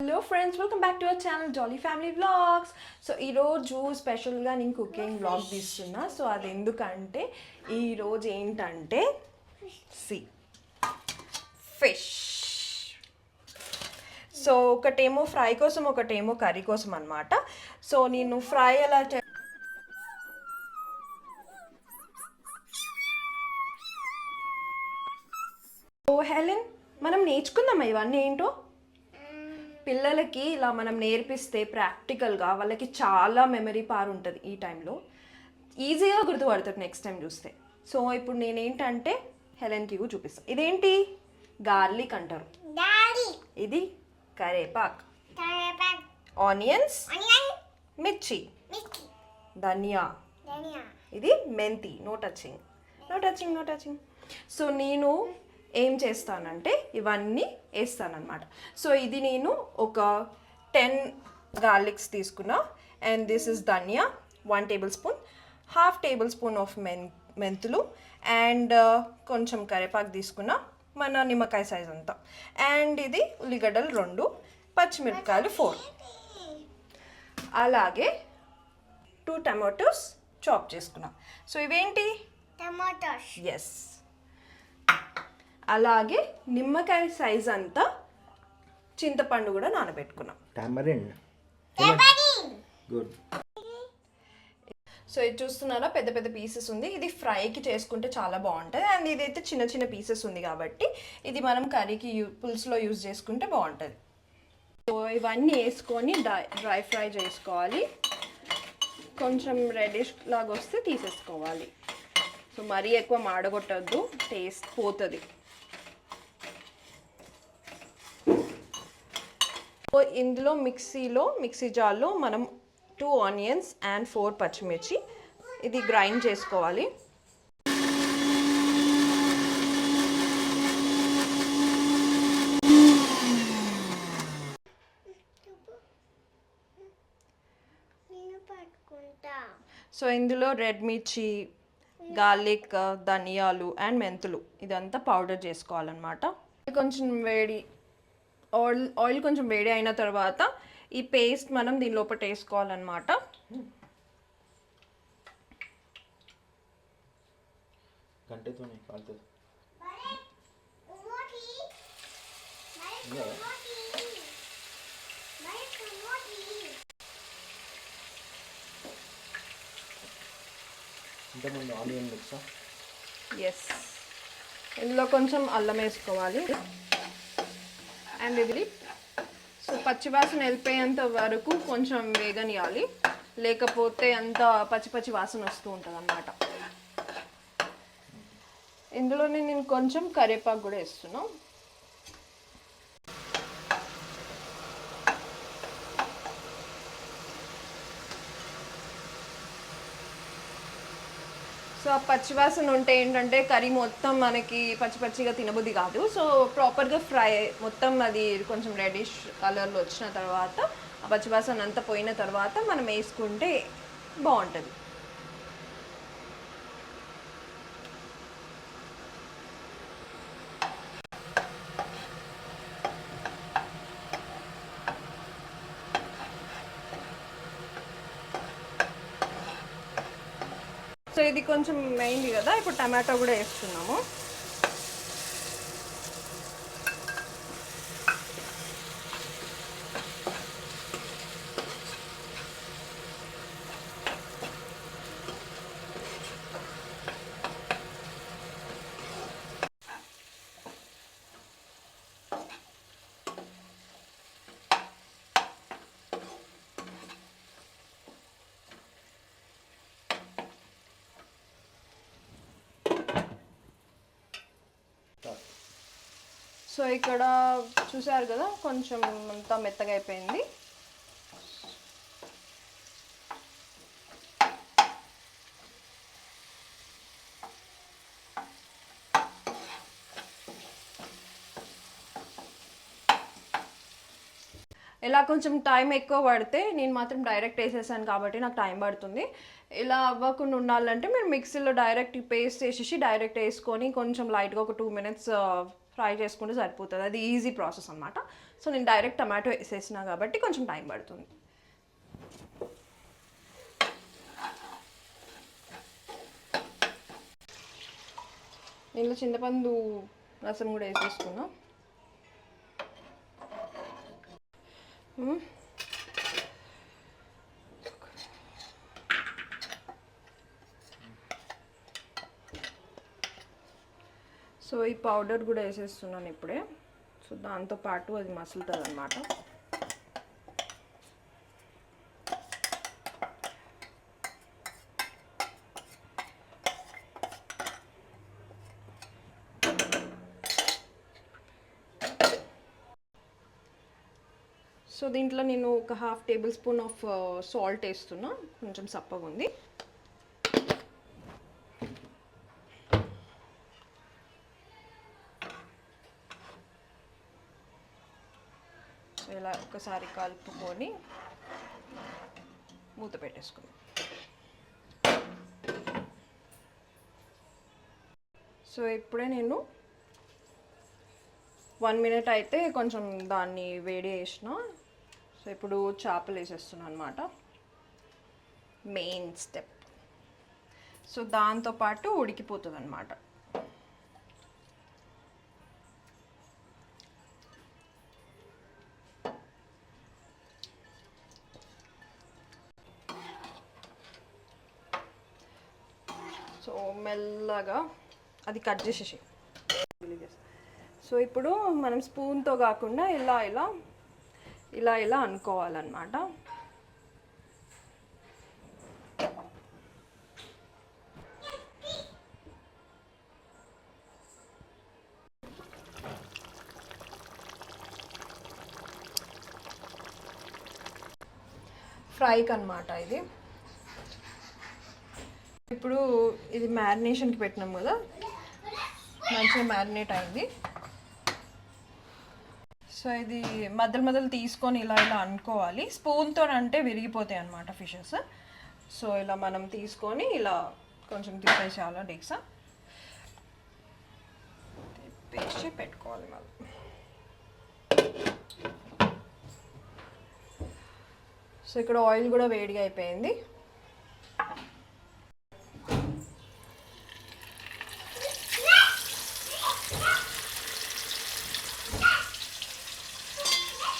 Hello friends welcome back to our channel jolly family vlogs so ఈరోజు స్పెషల్గా నేను cooking vlog తీస్తున్నా. So అది ఎందుకంటే ఈరోజు ఏంటంటే సి ఫిష్ సో ఒకటేమో ఫ్రై కోసం ఒకటేమో కర్రీ కోసం అనమాట సో నేను ఫ్రై ఎలా చే ఓ హెలెన్ మనం నేర్చుకుందాం ఇవన్నీ ఏంటో? పిల్లలకి ఇలా మనం నేర్పిస్తే ప్రాక్టికల్గా వాళ్ళకి చాలా మెమరీ పార్ ఉంటుంది ఈ టైంలో. ఈజీగా గుర్తుపడతారు నెక్స్ట్ టైం చూస్తే. సో ఇప్పుడు నేనేంటంటే హెలెన్కి కూడా చూపిస్తాను ఇదేంటి? గార్లిక్ అంటారు. ఇది కరేపాక్. ఆనియన్స్. మిర్చి. ధనియా. ఇది మెంతి. No touching. No touching no touching. So నేను ఏం చేస్తానంటే ఇవన్నీ వేస్తానన్నమాట. సో ఇది నేను ఒక టెన్ గార్లిక్స్ తీసుకున్నా. And this is dhaniya one tablespoon half tablespoon of men మెంతులు అండ్ కొంచెం కరివేపాకు తీసుకున్నా మన నిమ్మకాయ సైజ్ అంతా. అండ్ ఇది ఉల్లిగడ్డలు రెండు పచ్చిమిరపకాయలు ఫోర్ అలాగే టూ టమాటోస్ చాప్ చేసుకున్నాం. సో ఇవేంటి? Tomatoes, ఎస్ అలాగే నిమ్మకాయ సైజ్ అంతా చింతపండు కూడా నానబెట్టుకున్నాం. Good. సో ఇది చూస్తున్నారా? పెద్ద పెద్ద పీసెస్ ఉంది. ఇది ఫ్రైకి చేసుకుంటే చాలా బాగుంటుంది. అండ్ ఇదైతే చిన్న చిన్న పీసెస్ ఉంది కాబట్టి ఇది మనం కర్రీకి యూ పులుసులో యూజ్ చేసుకుంటే బాగుంటుంది. సో ఇవన్నీ వేసుకొని డ్రై డ్రై ఫ్రై చేసుకోవాలి. కొంచెం రెడిష్ లాగా వస్తే తీసేసుకోవాలి. సో మరీ ఎక్కువ మాడగొట్టద్దు. టేస్ట్ పోతుంది. సో ఇందులో మిక్సీలో మిక్సీ జార్లో మనం టూ ఆనియన్స్ అండ్ ఫోర్ పచ్చిమిర్చి ఇది గ్రైండ్ చేసుకోవాలి. సో ఇందులో రెడ్ మిర్చి గార్లిక్ ధనియాలు అండ్ మెంతులు ఇదంతా పౌడర్ చేసుకోవాలన్నమాట. కొంచెం వేడి ఆయిల్ ఆయిల్ కొంచెం వేడి అయిన తర్వాత ఈ పేస్ట్ మనం దీని లోపల వేసుకోవాలన్నమాట. గంటతోనే కాలుతుంది. ఇంతకుముందు ఆనియన్ మిక్సా? ఎస్ ఇందులో కొంచెం అల్లం వేసుకోవాలి. అండ్ ఇది సో పచ్చివాసన వెళ్ళిపోయేంత వరకు కొంచెం వేగనియాలి. లేకపోతే అంత పచ్చి పచ్చి వాసన వస్తూ ఉంటుంది అన్నమాట ఇందులోనే నేను కొంచెం కరివేపాకు కూడా వేస్తున్నాను సో ఆ పచ్చివాసన ఉంటే ఏంటంటే కర్రీ మొత్తం మనకి పచ్చి పచ్చిగా తినబుద్ధి కాదు. సో ప్రాపర్గా ఫ్రై మొత్తం అది కొంచెం రెడిష్ కలర్లో వచ్చిన తర్వాత ఆ పచ్చివాసన అంతా పోయిన తర్వాత మనం వేసుకుంటే బాగుంటుంది. ఇది కొంచెం మెయిన్ కదా ఇప్పుడు టమాటో కూడా వేస్తున్నాము. సో ఇక్కడ చూసారు కదా కొంచెం అంతా మెత్తగా అయిపోయింది. ఇలా కొంచెం టైం ఎక్కువ పడితే నేను మాత్రం డైరెక్ట్ వేసేసాను కాబట్టి నాకు టైం పడుతుంది. ఇలా అవ్వకుండా ఉండాలంటే మీరు మిక్సీలో డైరెక్ట్ పేస్ట్ వేసేసి డైరెక్ట్ వేసుకొని కొంచెం లైట్గా ఒక టూ మినిట్స్ ఫ్రై చేసుకుంటే సరిపోతుంది. అది ఈజీ ప్రాసెస్ అనమాట సో నేను డైరెక్ట్ టమాటో వేసేసిన కాబట్టి కొంచెం టైం పడుతుంది. దీంట్లో చింతపండు రసం కూడా వేసేసుకున్నా. సో ఈ పౌడర్ కూడా వేసేస్తున్నాను ఇప్పుడే. సో దాంతో పాటు అది మసులుతుంది అనమాట సో దీంట్లో నేను ఒక half tablespoon of salt వేస్తున్నా. కొంచెం సప్పగా ఉంది ఒక్కసారి కలుపుకొని మూత పెట్టేసుకుందాం. సో ఇప్పుడే నేను వన్ మినిట్ అయితే కొంచెం దాన్ని వేడి చేసిన. సో ఇప్పుడు చేపలు వేసేస్తున్నాను అనమాట మెయిన్ స్టెప్. సో దాంతోపాటు ఉడికిపోతుంది అనమాట మెల్లగా అది కట్ చేసేసి. సో ఇప్పుడు మనం స్పూన్తో కాకుండా ఇలా ఇలా ఇలా ఇలా అనుకోవాలన్నమాట. ఫ్రైకి అనమాట ఇది. ఇప్పుడు ఇది మ్యారినేషన్కి పెట్టినాం కదా. మంచిగా మ్యారినేట్ అయింది. సో ఇది మధ్యలో మధ్యలో తీసుకొని ఇలా ఇలా అనుకోవాలి. స్పూన్తో అంటే విరిగిపోతాయి అనమాట ఫిషెస్ సో ఇలా మనం తీసుకొని ఇలా కొంచెం తిప్పేసేయాలి డెక్సా తిప్పేసి పెట్టుకోవాలి మళ్ళీ సో ఇక్కడ ఆయిల్ కూడా వేడిగా అయిపోయింది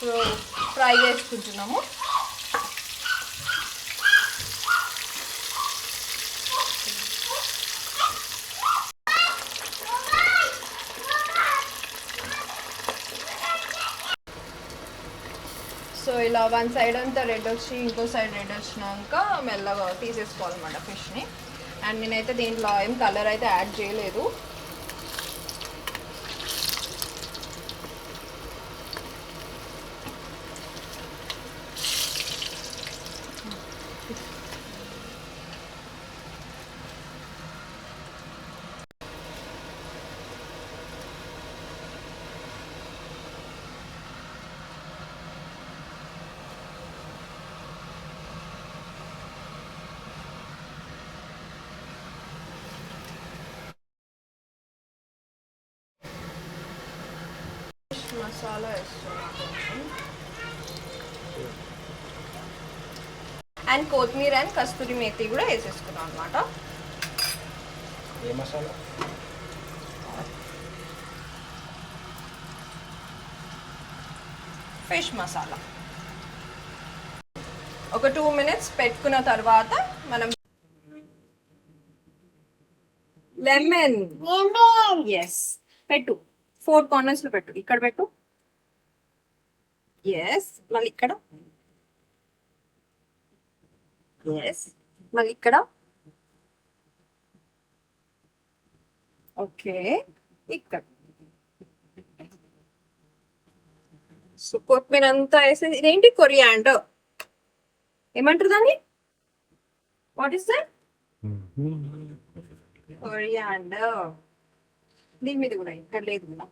సో ఫ్రై చేసుకుంటున్నాము. సో ఇలా వన్ సైడ్ అంతా రెడ్ వచ్చి ఇంకో సైడ్ రెడ్ వచ్చినాక మెల్లగా తీసేసుకోవాలన్నమాట ఫిష్ని. అండ్ నేనైతే దీంట్లో ఏం కలర్ అయితే యాడ్ చేయలేదు ఫిష్ మసాలా వేస్తున్నాను అండ్ కొత్తిమీర అండ్ కస్తూరి మేతి కూడా వేసేసుకున్నాం అనమాట ఏ మసాలా? ఫిష్ మసాలా. ఒక టూ మినిట్స్ పెట్టుకున్న తర్వాత మనం లెమన్. లెమన్. ఎస్ పెట్టు. ఫోర్ కార్నర్స్లో పెట్టు. ఇక్కడ పెట్టు. ఎస్ మళ్ళీ ఇక్కడ. ఎస్ మళ్ళీ ఇక్కడ. ఓకే. ఇక్కడ. సో కొత్తిమీర అంతా వేసేది. ఇదేంటి? కొరియాండర్. ఏమంటారు దాన్ని? వాట్ ఇస్ దట్ కొరియాండర్ దీని మీద కూడా ఇక్కడ లేదు కదా.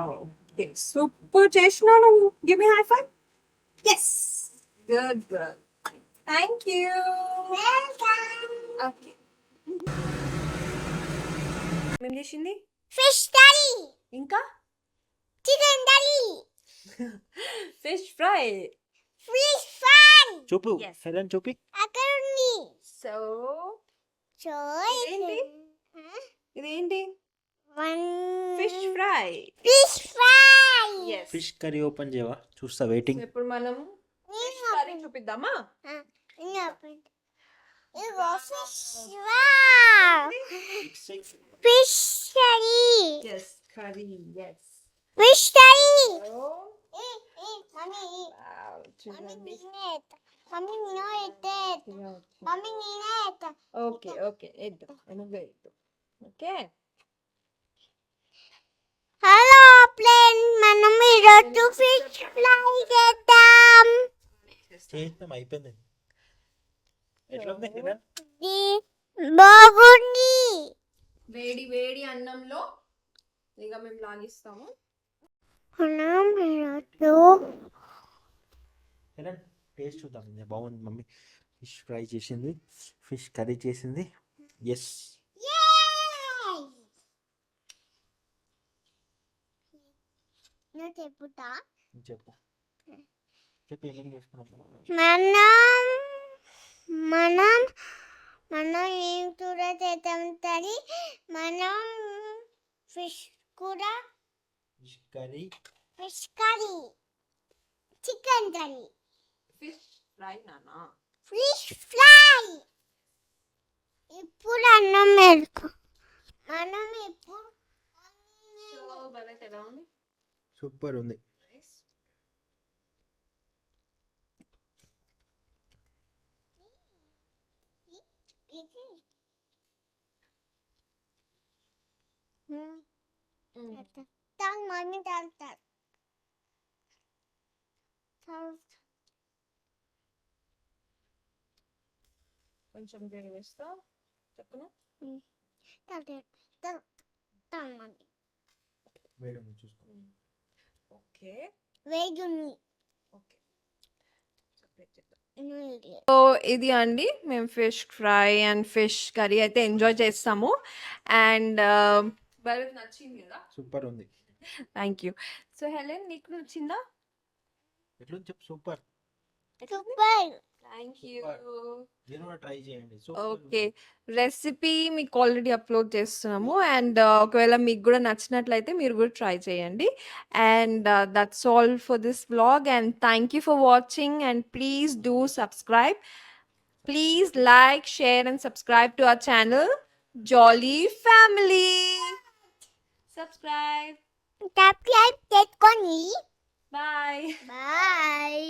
ఓకే సూపర్ చేసినావు నువ్వు give me high five yes good girl thank you okay ఏం చేసింది? ఫిష్ కర్రీ ఇంకా? Chicken curry fish fry fish fry చూపు. Yes. హెలెన్ చూపి. అక్కడ ఉంది సో సో ఇదేంటి? ఇదేంటి? One fish fry fish fry yes fish curry open చేయవా చూస్తా వెయిటింగ్ ఇప్పుడు మనం ఫిష్ కర్రీ చూపిద్దామా ఇగో fish fish curry yes curry yes fish curry mummy mummy చూడండి నేనే ఎత్తా మమ్మీ నేనే ఎత్తే మమ్మీ నేనే ఎత్తా ఓకే ఓకే ఇద్దాం నువ్వే ఇద్దాం ఓకే హలో ప్లేన్ మనం ఈరోజు ఫిష్ ఫ్రై చేద్దాం. చేస్తాం అయిపోయింది. బాగుంది. వేడి వేడి అన్నంలో ఇక మేము లాగిస్తాము. మనం ఈరోజు టేస్ట్ చూద్దాం. బాగుంది మమ్మీ. ఫిష్ ఫ్రై చేసింది ఫిష్ కర్రీ చేసింది. ఎస్ చెప్పుతా? చెప్పు. చెప్పు ఏమేమి చేసుకున్నాం మనం మనం మనం ఏం కూర చేద్దాం తల్లి? మనం ఫిష్ కూర. Fish curry. Fish curry. Chicken curry fish fry నానా? Fish fry. ఇప్పుడు అన్నం మెరుకు మనం ఇప్పుడు సో బలైతే ఎలా ఉంది? సూపర్ ఉంది ఇది తాను మమ్మీ తాగుతారు కొంచెం వేడి వేస్తా చెప్పను తాను మమ్మీ వేడి ఉంది చూసుకో ఓకే. వేగుని. ఓకే. సో ఇది అండి. మేము fish fry and fish curry అయితే ఎంజాయ్ చేస్తాము. అండ్ బలకి నచ్చింది కదా? సూపర్ ఉంది. Thank you. సో హెలెన్ నీకు నచ్చిందా? ఎట్లుంది చెప్పు సూపర్. సూపర్. థ్యాంక్ యూ మీరు కూడా ట్రై చేయండి. ఓకే రెసిపీ మీకు ఆల్రెడీ అప్లోడ్ చేస్తున్నాము. అండ్ ఒకవేళ మీకు కూడా నచ్చినట్లయితే మీరు కూడా ట్రై చేయండి. And that's all for this vlog and thank you for watching and please do subscribe please like share and subscribe to our channel Jolly Family subscribe subscribe చేసుకొని bye bye